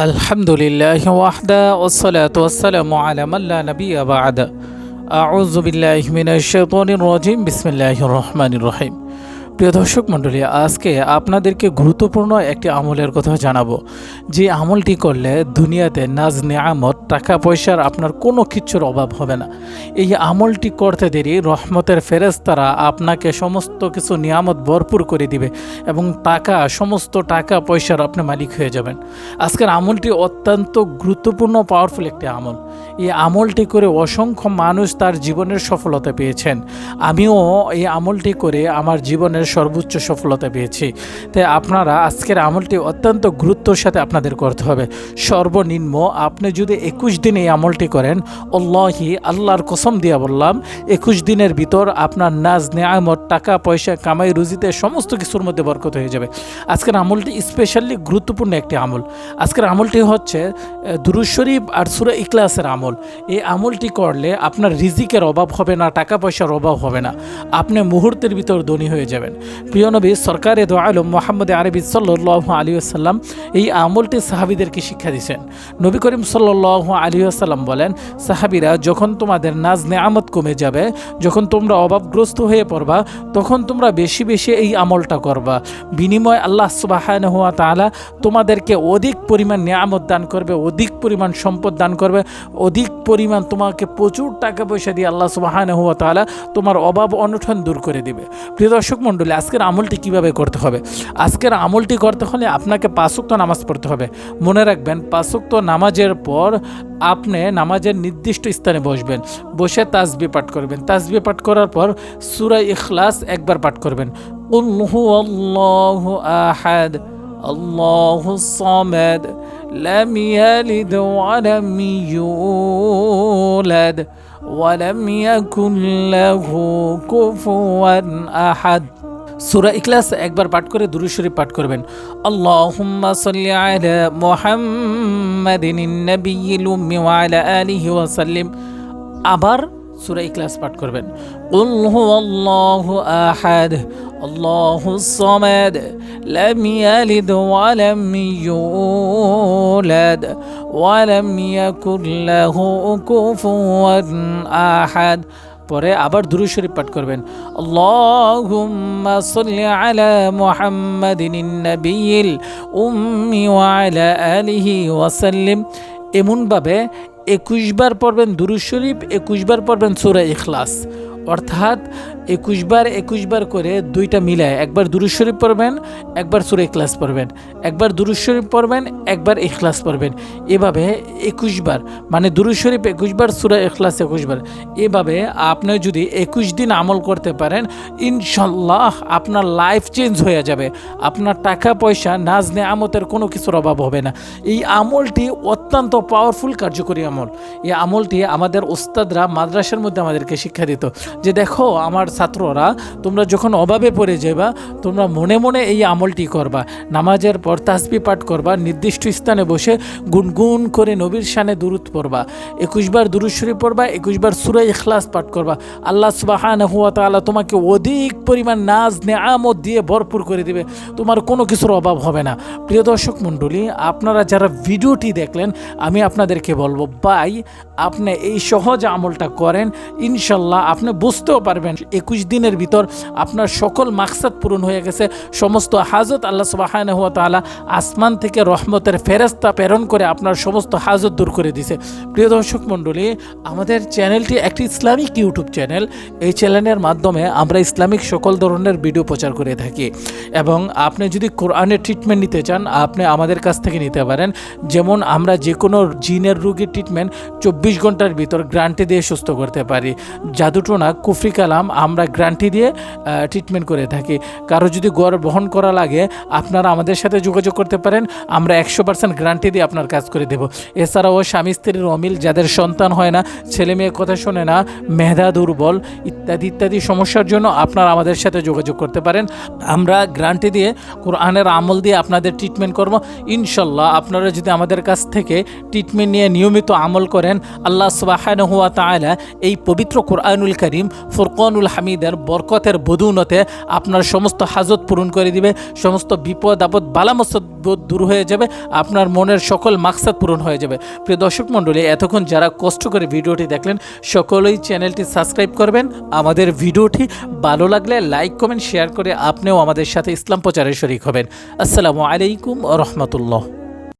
الحمد لله وحده والصلاة والسلام على من لا نبي بعد. أعوذ بالله من الشيطان الرجيم. بسم الله الرحمن الرحيم. প্রিয় দর্শক মণ্ডলী, আজকে আপনাদেরকে গুরুত্বপূর্ণ একটি আমলের কথা জানাব। যে আমলটি করলে দুনিয়াতে নাজ নেয়ামত, টাকা পয়সার আপনার কোনো কিচ্ছুর অভাব হবে না। এই আমলটি করতে দেরি, রহমতের ফেরেস্তারা আপনাকে সমস্ত কিছু নিয়ামত ভরপুর করে দিবে এবং টাকা, সমস্ত টাকা পয়সার আপনি মালিক হয়ে যাবেন। আজকের আমলটি অত্যন্ত গুরুত্বপূর্ণ পাওয়ারফুল একটি আমল। এই আমলটি করে অসংখ্য মানুষ তার জীবনের সফলতা পেয়েছেন। আমিও এই আমলটি করে আমার জীবনের সর্বোচ্চ সফলতা পেয়েছি। তাই আপনারা আজকের আমলটি অত্যন্ত গুরুত্বর সাথে আপনাদের করতে হবে। সর্বনিম্ন আপনি যদি একুশ দিন এই আমলটি করেন অল্লাহি আল্লাহর কসম দিয়া বললাম, একুশ দিনের ভিতর আপনার নাজ, নেয়ামত, টাকা, পয়সা, কামাই, রুজিতে সমস্ত কিছুর মধ্যে বরকত হয়ে যাবে। আজকের আমলটি স্পেশালি গুরুত্বপূর্ণ একটি আমল। আজকের আমলটি হচ্ছে দুরুজ শরীফ আর সুরা ইকলাসের আমল। এই আমলটি করলে আপনার রিজিকের অভাব হবে না টাকা পয়সার অভাব হবে না। আপনি মুহূর্তের ভিতর ধনী হয়ে যাবেন। প্রিয় নবী, সরকারে দো আলম মোহাম্মদ আরবি সাল্লাহ আলী আসাল্লাম এই আমলটি সাহাবিদেরকে শিক্ষা দিয়েছেন। নবী করিম সাল্লাহ আলী আসাল্লাম বলেন, সাহাবিরা যখন তোমাদের নাজ নেয়ামত কমে যাবে, যখন তোমরা অভাবগ্রস্ত হয়ে পড়বা, তখন তোমরা বেশি বেশি এই আমলটা করবা। বিনিময় আল্লাহ সুবাহ তাআলা তোমাদেরকে অধিক পরিমাণ নিয়ামত দান করবে, অধিক পরিমাণ সম্পদ দান করবে, অধিক পরিমাণ তোমাকে প্রচুর টাকা পয়সা দিয়ে আল্লাহ সুবাহ তাআলা তোমার অভাব অনঠন দূর করে দিবে। প্রিয় দর্শক মণ্ডলী, আজকের আমলটি কীভাবে করতে হবে? আজকের আমলটি করতে হলে আপনাকে পাঁচক্ত নামাজ পড়তে হবে। মনে রাখবেন পাঁচক্ত নামাজের পর আপনি নামাজের নির্দিষ্ট স্থানে বসবেন। বসে তাসবি পাঠ করবেন। তাসবি পাঠ করার পর সুরা ইখলাস একবার পাঠ করবেন। উল্লু আহাদ। الله الصمد لم يلد ولم يولد ولم يكن له كفوا أحد সুরা ইখলাস একবার পাঠ করে দুরূদ শরীফ পাঠ করবেন আল্লাহুম্মা সাল্লি আলা মুহাম্মাদিন নাবিয়্যিল উম্মি ওয়া আলা আলিহি ওয়া সাল্লিম আবার সুরা ইখলাস পাঠ করবেন قل هو الله أحد الله الصمد لم يلد ولم يولد ولم يكن له كفوا أحد পরে আবার দুরূদ শরীফ পাঠ করবেন আল্লাহুম্মা সাল্লি আলা মুহাম্মাদিন নাবিয়িল উম্মি ওয়া আলা আলিহি ওয়া সাল্লিম এমনভাবে একুশ বার পড়বেন দুরুজ শরীফ একুশ বার পড়বেন সূরা ইখলাস অর্থাৎ একুশ বার একুশ বার করে দুইটা মিলায়। একবার দুরুজ শরীফ পড়বেন, একবার সুরে ইখলাস পড়বেন। একবার দুরুজ শরীফ পড়বেন, একবার ইখলাস পড়বেন। এভাবে একুশ বার মানে দুরুজ শরীফ একুশ বার, সুরা ইখলাস একুশ বার। এভাবে আপনি যদি একুশ দিন আমল করতে পারেন, ইনশাল্লাহ আপনার লাইফ চেঞ্জ হয়ে যাবে। আপনার টাকা, পয়সা, নাজ, নেয়ামতের কোনো কিছুর অভাব হবে না। এই আমলটি অত্যন্ত পাওয়ারফুল কার্যকরী আমল। এই আমলটি আমাদের ওস্তাদরা মাদ্রাসার মধ্যে আমাদেরকে শিক্ষা দিত যে, দেখো, আমার ছাত্ররা, তোমরা যখন অভাবে পড়ে যাবা তোমরা মনে মনে এই আমলটি করবা। নামাজের পর তাসবি পাঠ করবা, নির্দিষ্ট স্থানে বসে গুনগুন করে নবীর শানে দূরত পড়বা। একুশবার দুরুদ শরীফ পড়বা একুশবার সুরা ইখলাস পাঠ করবা। আল্লাহ সুবাহান হুয়া তাআলা তোমাকে অধিক পরিমাণ নাজ, নেয়ামত দিয়ে ভরপুর করে দিবে। তোমার কোনো কিছুর অভাব হবে না। প্রিয় দর্শক মণ্ডলী, আপনারা যারা ভিডিওটি দেখলেন, আমি আপনাদেরকে বলব, ভাই, আপনি এই সহজ আমলটা করেন, ইনশাল্লাহ আপনি বুঝতেও পারবেন একুশ দিনের ভিতর আপনার সকল মাকসাদ পূরণ হয়ে গেছে। সমস্ত হাজত আল্লাহ সুবাহান হুয়া তাআলা আসমান থেকে রহমতের ফেরেস্তা প্রেরণ করে আপনার সমস্ত হাজত দূর করে দিছে প্রিয় দর্শক মণ্ডলী, আমাদের চ্যানেলটি একটি ইসলামিক ইউটিউব চ্যানেল। এই চ্যানেলের মাধ্যমে আমরা ইসলামিক সকল ধরনের ভিডিও প্রচার করে থাকি। এবং আপনি যদি কোরআনের ট্রিটমেন্ট নিতে চান, আপনি আমাদের কাছ থেকে নিতে পারেন। যেমন আমরা যে কোনো জিনের রোগীর ট্রিটমেন্ট চব্বিশ ঘণ্টার ভিতর গ্রান্টি দিয়ে সুস্থ করতে পারি। জাদুটোনা কুফরি কালাম, আমরা গ্রান্টি দিয়ে ট্রিটমেন্ট করে থাকি। কারও যদি গড় বহন করা লাগে, আপনারা আমাদের সাথে যোগাযোগ করতে পারেন, আমরা একশো পার্সেন্ট গ্রান্টি দিয়ে আপনার কাজ করে দেব। এছাড়াও স্বামী স্ত্রীর অমিল যাদের সন্তান হয় না, ছেলে মেয়ে কথা শোনে না, মেধা দুর্বল, ইত্যাদি ইত্যাদি সমস্যার জন্য আপনারা আমাদের সাথে যোগাযোগ করতে পারেন। আমরা গ্রান্টি দিয়ে, কোরআনের আমল দিয়ে আপনাদের ট্রিটমেন্ট করব। ইনশাল্লাহ আপনারা যদি আমাদের কাছ থেকে ট্রিটমেন্ট নিয়ে নিয়মিত আমল করেন, আল্লাহ সুবাহান হুয়া এই পবিত্র কোরআনুল করিম, ফুরকানুল হামিদ হামিদের বরকতের বধুনতে আপনার সমস্ত হাজত পূরণ করে দিবে, সমস্ত বিপদ, আপদ বালামসদ দূর হয়ে যাবে, আপনার মনের সকল মাকসাদ পূরণ হয়ে যাবে। প্রিয় দর্শক মণ্ডলী, এতক্ষণ যারা কষ্ট করে ভিডিওটি দেখলেন, সকলেই চ্যানেলটি সাবস্ক্রাইব করবেন। আমাদের ভিডিওটি ভালো লাগলে লাইক, কমেন্ট, শেয়ার করে আপনিও আমাদের সাথে ইসলাম প্রচারে শরিক হবেন। আসসালামু আলাইকুম রহমতুল্লাহ।